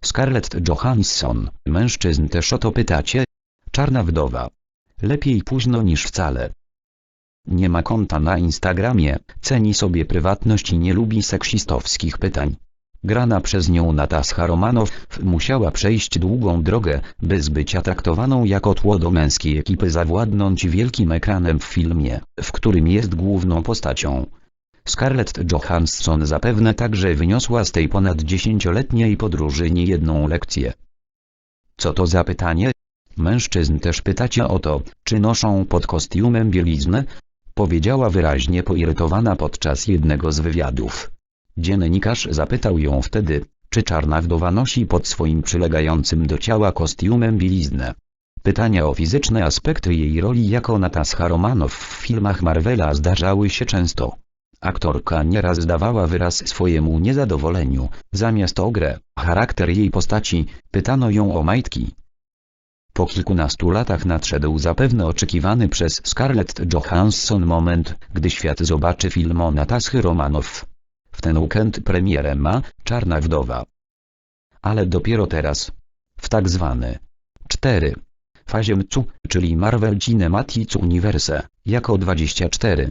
Scarlett Johansson, mężczyzn też o to pytacie? Czarna wdowa. Lepiej późno niż wcale. Nie ma konta na Instagramie, ceni sobie prywatność i nie lubi seksistowskich pytań. Grana przez nią Natascha Romanow musiała przejść długą drogę, by z bycia traktowaną jako tło do męskiej ekipy zawładnąć wielkim ekranem w filmie, w którym jest główną postacią. Scarlett Johansson zapewne także wyniosła z tej ponad dziesięcioletniej podróży niejedną lekcję. Co to za pytanie? Mężczyzn też pytacie o to, czy noszą pod kostiumem bieliznę? Powiedziała wyraźnie poirytowana podczas jednego z wywiadów. Dziennikarz zapytał ją wtedy, czy czarna wdowa nosi pod swoim przylegającym do ciała kostiumem bieliznę. Pytania o fizyczne aspekty jej roli jako Natascha Romanow w filmach Marvela zdarzały się często. Aktorka nieraz dawała wyraz swojemu niezadowoleniu, zamiast o grę, charakter jej postaci, pytano ją o majtki. Po kilkunastu latach nadszedł zapewne oczekiwany przez Scarlett Johansson moment, gdy świat zobaczy film o Nataschy Romanow. W ten weekend premierę ma Czarna Wdowa. Ale dopiero teraz. W tak zwany 4 fazie MCU, czyli Marvel Cinematic Universe, jako 24.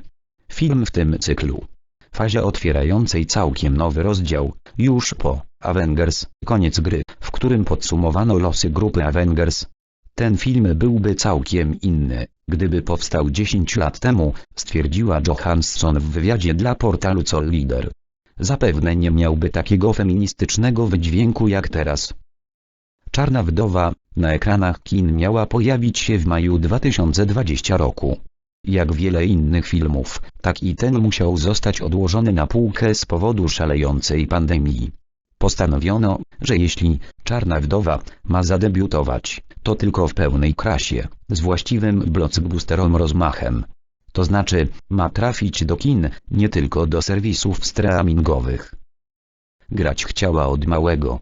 Film w tym cyklu. Fazie otwierającej całkiem nowy rozdział, już po Avengers, koniec gry, w którym podsumowano losy grupy Avengers. Ten film byłby całkiem inny, gdyby powstał 10 lat temu, stwierdziła Johansson w wywiadzie dla portalu Col Leader. Zapewne nie miałby takiego feministycznego wydźwięku jak teraz. Czarna Wdowa, na ekranach kin miała pojawić się w maju 2020 roku. Jak wiele innych filmów, tak i ten musiał zostać odłożony na półkę z powodu szalejącej pandemii. Postanowiono, że jeśli Czarna Wdowa ma zadebiutować, to tylko w pełnej krasie, z właściwym blockbusterom rozmachem. To znaczy, ma trafić do kin, nie tylko do serwisów streamingowych. Grać chciała od małego.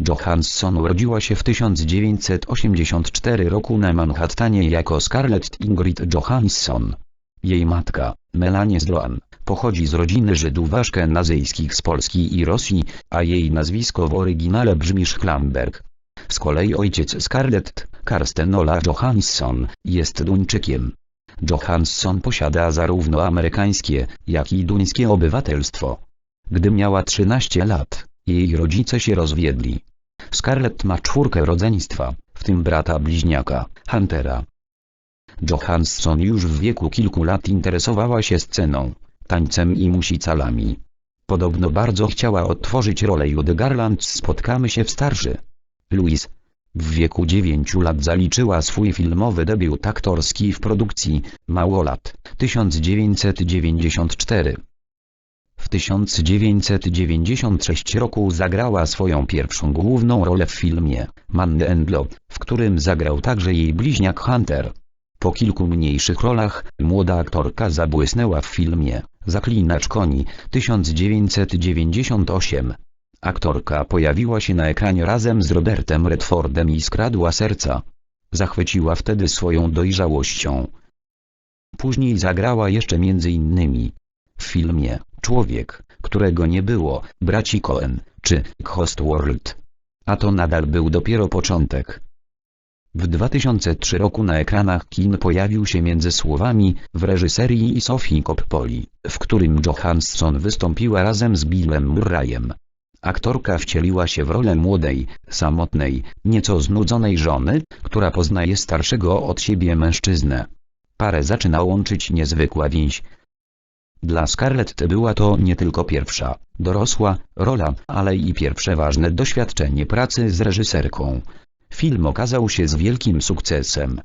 Johansson urodziła się w 1984 roku na Manhattanie jako Scarlett Ingrid Johansson. Jej matka, Melanie Sloan, pochodzi z rodziny Żydów aszkenazyjskich z Polski i Rosji, a jej nazwisko w oryginale brzmi Schlamberg. Z kolei ojciec Scarlett, Karsten Ola Johansson, jest Duńczykiem. Johansson posiada zarówno amerykańskie, jak i duńskie obywatelstwo. Gdy miała 13 lat, jej rodzice się rozwiedli. Scarlett ma czwórkę rodzeństwa, w tym brata bliźniaka, Huntera. Johansson już w wieku kilku lat interesowała się sceną, tańcem i musicalami. Podobno bardzo chciała odtworzyć rolę Judy Garland Spotkamy się w starszy. Louis. W wieku 9 lat zaliczyła swój filmowy debiut aktorski w produkcji Małolat 1994. W 1996 roku zagrała swoją pierwszą główną rolę w filmie Manny and w którym zagrał także jej bliźniak Hunter. Po kilku mniejszych rolach, młoda aktorka zabłysnęła w filmie Zaklinacz koni 1998. Aktorka pojawiła się na ekranie razem z Robertem Redfordem i skradła serca. Zachwyciła wtedy swoją dojrzałością. Później zagrała jeszcze między innymi w filmie Człowiek, którego nie było, braci Coen, czy Ghost World. A to nadal był dopiero początek. W 2003 roku na ekranach kin pojawił się między słowami w reżyserii Sophie Coppoli, w którym Johansson wystąpiła razem z Billem Murrayem. Aktorka wcieliła się w rolę młodej, samotnej, nieco znudzonej żony, która poznaje starszego od siebie mężczyznę. Parę zaczyna łączyć niezwykła więź. Dla Scarlett była to nie tylko pierwsza, dorosła, rola, ale i pierwsze ważne doświadczenie pracy z reżyserką. Film okazał się z wielkim sukcesem.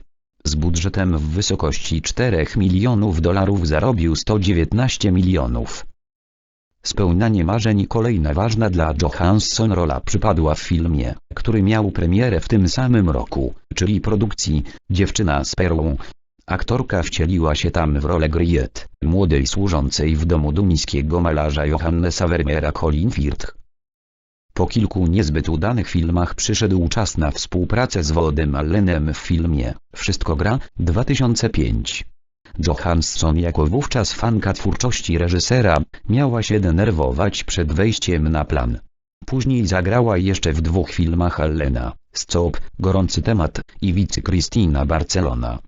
Z budżetem w wysokości 4 milionów dolarów zarobił 119 milionów. Spełnianie marzeń kolejna ważna dla Johansson rola przypadła w filmie, który miał premierę w tym samym roku, czyli produkcji Dziewczyna z perłą. Aktorka wcieliła się tam w rolę Griet, młodej służącej w domu duńskiego malarza Johannesa Vermeera Colin Firth. Po kilku niezbyt udanych filmach przyszedł czas na współpracę z Wodem Allenem w filmie Wszystko gra 2005. Johansson jako wówczas fanka twórczości reżysera, miała się denerwować przed wejściem na plan. Później zagrała jeszcze w dwóch filmach Allena, Stop, Gorący temat i Wicy Christina Barcelona.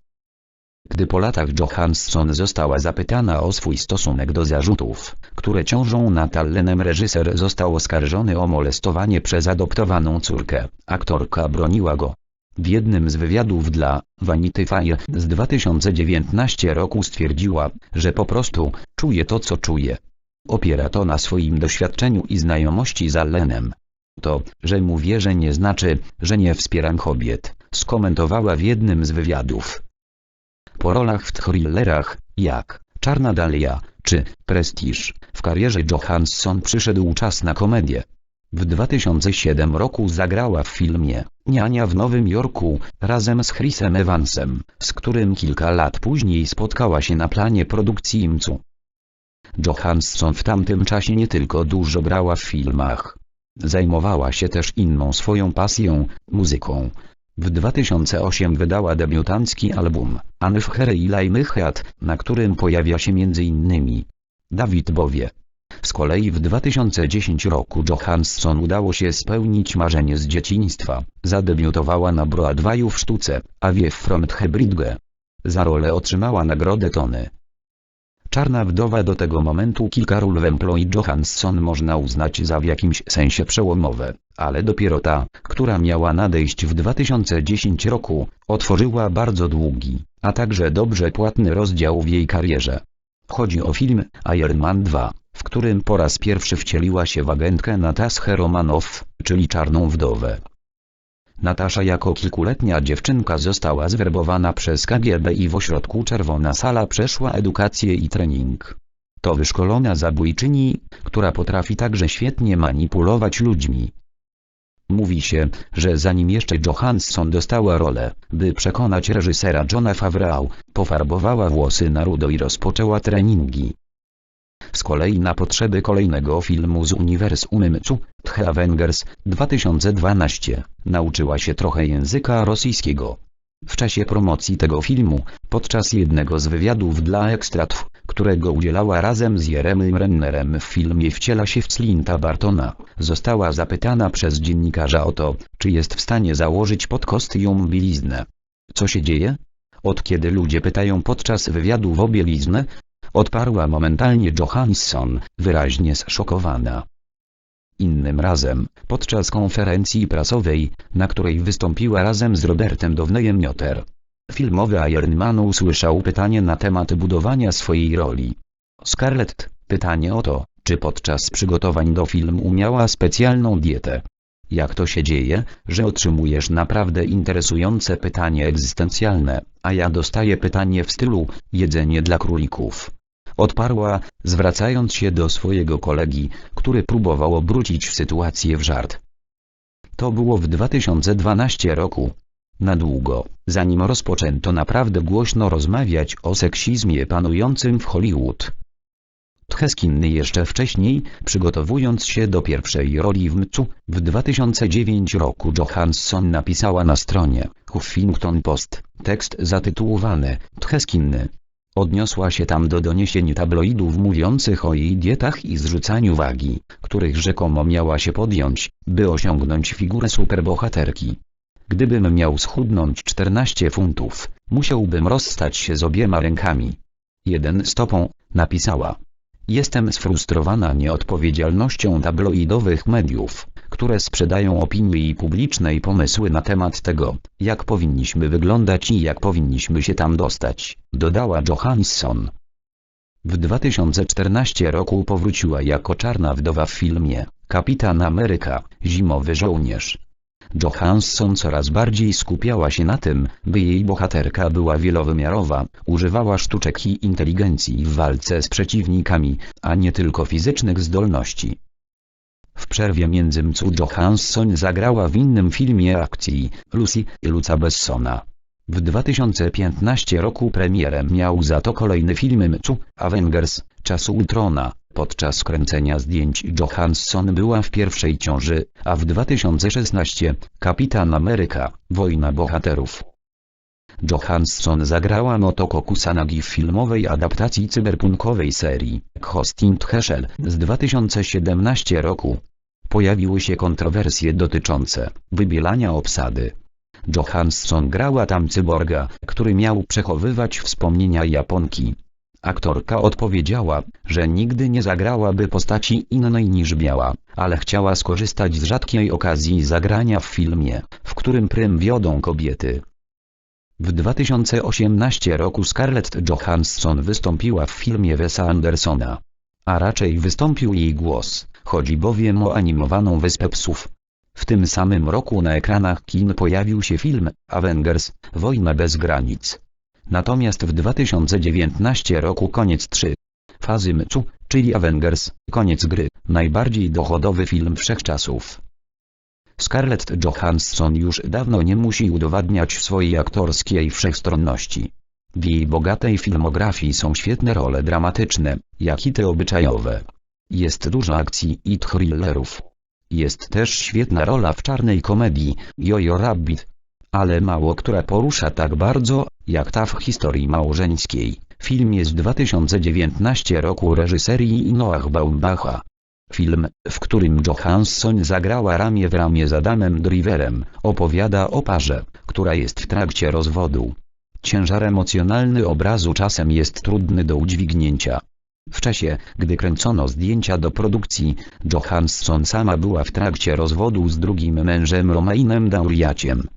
Gdy po latach Johansson została zapytana o swój stosunek do zarzutów, które ciążą nad Allenem reżyser został oskarżony o molestowanie przez adoptowaną córkę, aktorka broniła go. W jednym z wywiadów dla Vanity Fair z 2019 roku stwierdziła, że po prostu czuje to co czuje. Opiera to na swoim doświadczeniu i znajomości z Allenem. To, że mu wierzę nie znaczy, że nie wspieram kobiet, skomentowała w jednym z wywiadów. Po rolach w thrillerach, jak Czarna Dalia czy Prestiż, w karierze Johansson przyszedł czas na komedię. W 2007 roku zagrała w filmie Niania w Nowym Jorku razem z Chrisem Evansem, z którym kilka lat później spotkała się na planie produkcji IMCU. Johansson w tamtym czasie nie tylko dużo brała w filmach. Zajmowała się też inną swoją pasją, muzyką. W 2008 wydała debiutancki album Anfhere i Laimychat, na którym pojawia się m.in. Dawid Bowie. Z kolei w 2010 roku Johansson udało się spełnić marzenie z dzieciństwa. Zadebiutowała na Broadwayu w sztuce, a wie Front Hebridge. Za rolę otrzymała nagrodę Tony. Czarna wdowa do tego momentu kilka ról w Employ Johansson można uznać za w jakimś sensie przełomowe, ale dopiero ta, która miała nadejść w 2010 roku, otworzyła bardzo długi, a także dobrze płatny rozdział w jej karierze. Chodzi o film Iron Man 2, w którym po raz pierwszy wcieliła się w agentkę Nataschę Romanow, czyli Czarną Wdowę. Natasza jako kilkuletnia dziewczynka została zwerbowana przez KGB i w ośrodku Czerwona Sala przeszła edukację i trening. To wyszkolona zabójczyni, która potrafi także świetnie manipulować ludźmi. Mówi się, że zanim jeszcze Johansson dostała rolę, by przekonać reżysera Johna Favreau, pofarbowała włosy na rudo i rozpoczęła treningi. Z kolei na potrzeby kolejnego filmu z uniwersum MCU, The Avengers 2012, nauczyła się trochę języka rosyjskiego. W czasie promocji tego filmu, podczas jednego z wywiadów dla Ekstratów, którego udzielała razem z Jeremym Rennerem w filmie Wciela się w Slinta Bartona, została zapytana przez dziennikarza o to, czy jest w stanie założyć pod kostium bieliznę. Co się dzieje? Od kiedy ludzie pytają podczas wywiadów o bieliznę, Odparła momentalnie Johansson, wyraźnie zszokowana. Innym razem, podczas konferencji prasowej, na której wystąpiła razem z Robertem Downeyem Jr. Filmowy Iron Man usłyszał pytanie na temat budowania swojej roli. Scarlett, pytanie o to, czy podczas przygotowań do filmu miała specjalną dietę. Jak to się dzieje, że otrzymujesz naprawdę interesujące pytanie egzystencjalne, a ja dostaję pytanie w stylu, jedzenie dla królików. Odparła, zwracając się do swojego kolegi, który próbował obrócić sytuację w żart. To było w 2012 roku. Na długo, zanim rozpoczęto naprawdę głośno rozmawiać o seksizmie panującym w Hollywood. Tcheskinny jeszcze wcześniej, przygotowując się do pierwszej roli w Mcu, w 2009 roku Johansson napisała na stronie Huffington Post tekst zatytułowany Tcheskinny, Odniosła się tam do doniesień tabloidów mówiących o jej dietach i zrzucaniu wagi, których rzekomo miała się podjąć, by osiągnąć figurę superbohaterki. Gdybym miał schudnąć 14 funtów, musiałbym rozstać się z obiema rękami. Jeden stopą, napisała. Jestem sfrustrowana nieodpowiedzialnością tabloidowych mediów które sprzedają opinii publicznej pomysły na temat tego, jak powinniśmy wyglądać i jak powinniśmy się tam dostać, dodała Johansson. W 2014 roku powróciła jako czarna wdowa w filmie Kapitan Ameryka, Zimowy Żołnierz. Johansson coraz bardziej skupiała się na tym, by jej bohaterka była wielowymiarowa, używała sztuczek i inteligencji w walce z przeciwnikami, a nie tylko fizycznych zdolności. W przerwie między Mcu Johansson zagrała w innym filmie akcji, Lucy, Luca Bessona. W 2015 roku premierem miał za to kolejny film Mcu, Avengers, Czasu Ultrona. Podczas kręcenia zdjęć Johansson była w pierwszej ciąży, a w 2016, Kapitan Ameryka, Wojna Bohaterów. Johansson zagrała Motoko Kusanagi w filmowej adaptacji cyberpunkowej serii Hosting Heschel z 2017 roku. pojawiły się kontrowersje dotyczące wybielania obsady. Johansson grała tam cyborga, który miał przechowywać wspomnienia Japonki. Aktorka odpowiedziała, że nigdy nie zagrałaby postaci innej niż biała, ale chciała skorzystać z rzadkiej okazji zagrania w filmie, w którym prym wiodą kobiety. W 2018 roku Scarlett Johansson wystąpiła w filmie Wesa Andersona. A raczej wystąpił jej głos, chodzi bowiem o animowaną Wyspę Psów. W tym samym roku na ekranach kin pojawił się film Avengers – Wojna bez granic. Natomiast w 2019 roku koniec 3. Fazy meczu, czyli Avengers – Koniec gry, najbardziej dochodowy film wszechczasów. Scarlett Johansson już dawno nie musi udowadniać swojej aktorskiej wszechstronności. W jej bogatej filmografii są świetne role dramatyczne, jak i te obyczajowe. Jest dużo akcji i thrillerów. Jest też świetna rola w czarnej komedii, Jojo Rabbit. Ale mało która porusza tak bardzo, jak ta w historii małżeńskiej. Film jest z 2019 roku reżyserii Noah Baumbacha. Film, w którym Johansson zagrała ramię w ramię z Adamem Driverem, opowiada o parze, która jest w trakcie rozwodu. Ciężar emocjonalny obrazu czasem jest trudny do udźwignięcia. W czasie, gdy kręcono zdjęcia do produkcji, Johansson sama była w trakcie rozwodu z drugim mężem Romainem Dauriaciem.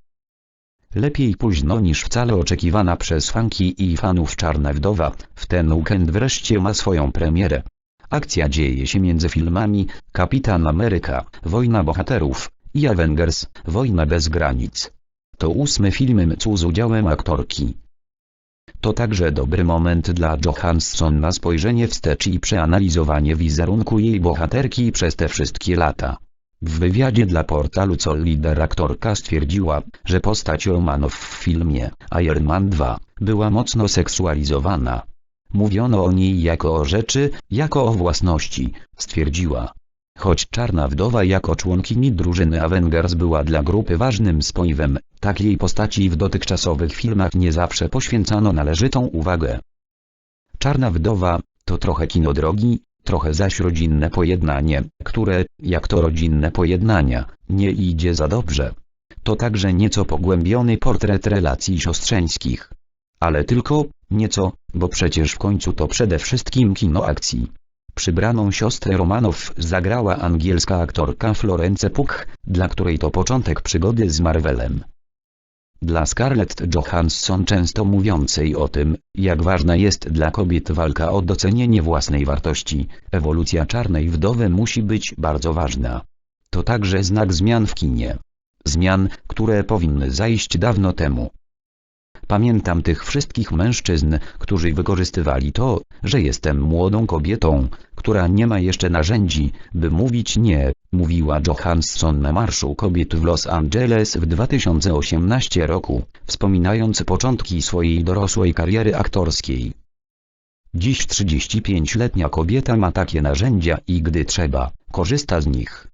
Lepiej późno niż wcale oczekiwana przez fanki i fanów Czarna Wdowa, w ten weekend wreszcie ma swoją premierę. Akcja dzieje się między filmami Kapitan Ameryka, Wojna Bohaterów i Avengers, Wojna bez granic. To ósmy film z udziałem aktorki. To także dobry moment dla Johansson na spojrzenie wstecz i przeanalizowanie wizerunku jej bohaterki przez te wszystkie lata. W wywiadzie dla portalu Co Lider aktorka stwierdziła, że postać Romanow w filmie Iron Man 2 była mocno seksualizowana. Mówiono o niej jako o rzeczy, jako o własności, stwierdziła. Choć Czarna Wdowa jako członkini drużyny Avengers była dla grupy ważnym spoiwem, tak jej postaci w dotychczasowych filmach nie zawsze poświęcano należytą uwagę. Czarna Wdowa, to trochę kino drogi, trochę zaś rodzinne pojednanie, które, jak to rodzinne pojednania, nie idzie za dobrze. To także nieco pogłębiony portret relacji siostrzeńskich. Ale tylko, nieco, bo przecież w końcu to przede wszystkim kino akcji. Przybraną siostrę Romanow zagrała angielska aktorka Florence Pugh, dla której to początek przygody z Marvelem. Dla Scarlett Johansson często mówiącej o tym, jak ważna jest dla kobiet walka o docenienie własnej wartości, ewolucja czarnej wdowy musi być bardzo ważna. To także znak zmian w kinie. Zmian, które powinny zajść dawno temu. Pamiętam tych wszystkich mężczyzn, którzy wykorzystywali to, że jestem młodą kobietą, która nie ma jeszcze narzędzi, by mówić nie, mówiła Johansson na Marszu Kobiet w Los Angeles w 2018 roku, wspominając początki swojej dorosłej kariery aktorskiej. Dziś 35-letnia kobieta ma takie narzędzia i gdy trzeba, korzysta z nich.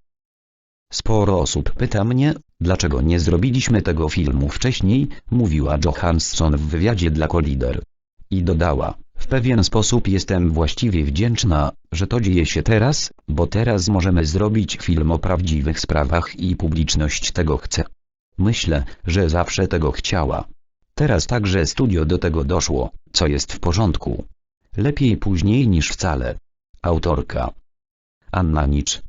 Sporo osób pyta mnie, dlaczego nie zrobiliśmy tego filmu wcześniej, mówiła Johansson w wywiadzie dla Collider. I dodała, w pewien sposób jestem właściwie wdzięczna, że to dzieje się teraz, bo teraz możemy zrobić film o prawdziwych sprawach i publiczność tego chce. Myślę, że zawsze tego chciała. Teraz także studio do tego doszło, co jest w porządku. Lepiej później niż wcale. Autorka Anna Nicz